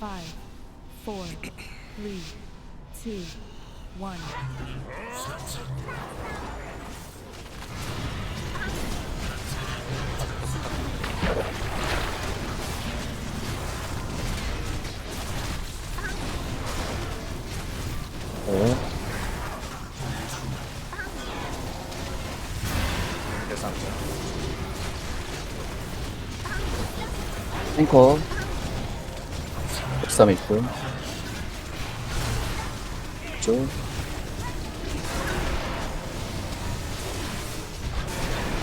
Five, four, three, two, one. Oh. 13 있고요. 이쪽.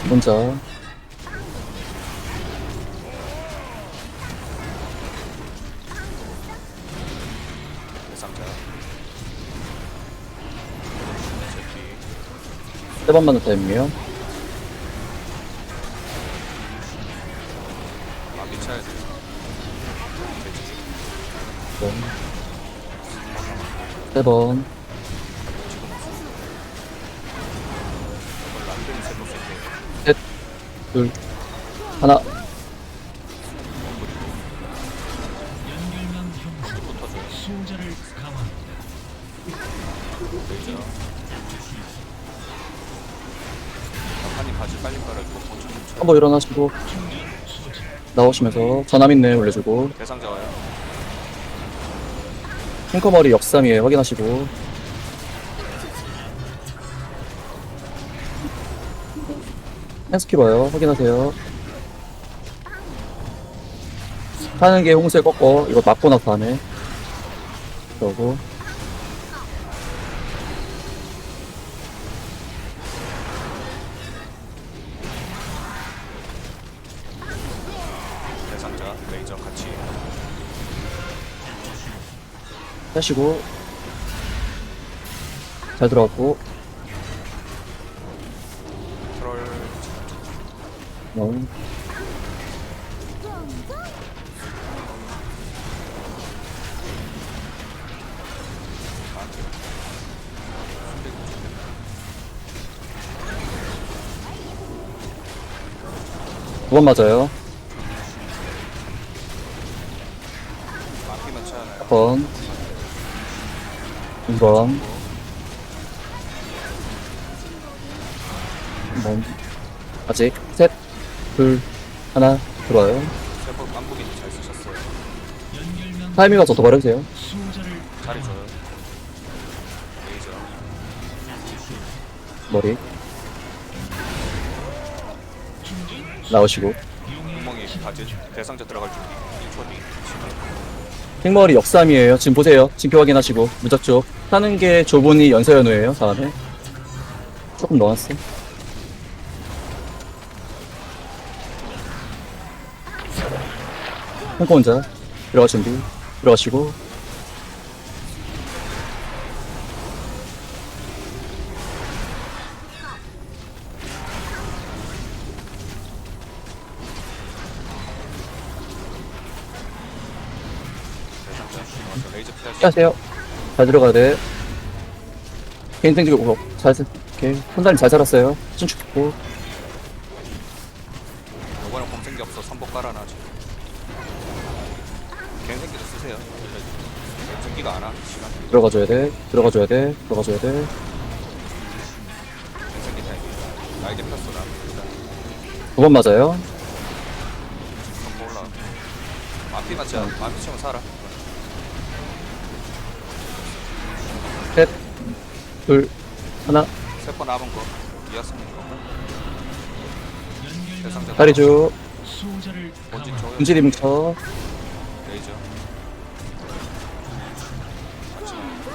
혼자. 세 번만 더 타임이요. 세번. 둘, 하나, 한번 일어나시고 나오시면서 전함 있네 올려주고. 대상자 와요 탱커 머리 역삼이에요 확인하시고. 펜스킬 와요. 확인하세요. 하는 게 홍수에 꺾어. 이거 맞고 나서 다음에. 그러고 하시고. 잘 들어갔고. 트롤 어, 두번 맞아요. 마피만 쳐야 하나요? 1번 2번 3번 아직 셋, 둘, 하나 들어와요. 세번 깜부기 잘 쓰셨어요 타이밍 가서 더 바르세요. 잘해줘요 레이저 머리. 나오시고. 구멍에 바지 대상자 들어갈 준비. 1초 뒤 지금 탱머리 역삼이에요. 지금 보세요. 진표 확인하시고. 무작쪽. 하는 게 조분이 연서연우예요 다음에. 조금 넣었어. 탱커 혼자 들어가 준비. 들어가시고 어, 레이저 피하세요. 잘 들어가야 돼. 개인 땡기고 잘 쓰- 오케이 혼자님 잘 살았어요. 신축 좋고. 요번에 검생기 없어. 선복 깔아놔 지금 개인 생기도 쓰세요. 생기가 안 와. 시간. 들어가줘야 돼. 들어가줘야 돼. 들어가줘야 돼. 개인 생기 타임이 날개 폈어 나 두 번 맞아요. 올라 마피 않아 마피 치면 살아 셋, 둘, 하나, 세 번 남은 거? 대상자 본진 감합니다. 조여 분지리 뭉쳐, 레이저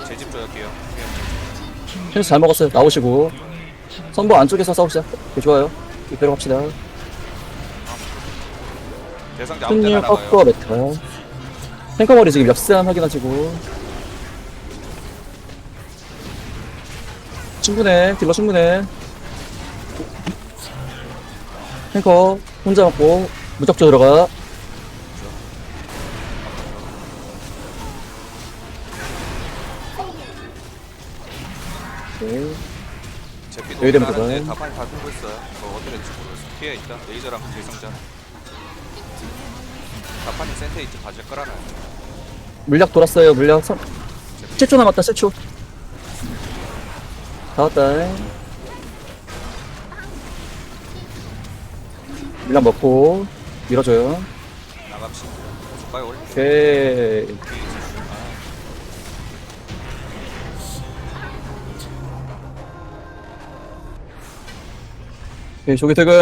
제집 조여할게요 펜스 잘 먹었어요. 나오시고, 선보 안쪽에서 싸웁시다. 네, 좋아요. 이대로 갑시다. 대상자 아무 데나 나가요 꺾어 메타. 탱커머리 지금 역삼 확인하시고. 충분해. 딜러 충분해. 탱커 혼자 맞고 무적조 들어가. 오케이. 여기 되면 하는데 되죠. 다판이 다 들고 있어요 뭐 어디 될지 모르겠어 피해 있다 레이저랑 대상자 다판이 센터에 있지 바지 깔아놔요 물약 돌았어요 물약 3... 7초 남았다 7초 다 왔다. 물약 먹고 밀어줘요. 나갑시다 오케이. 오케이 조기 퇴근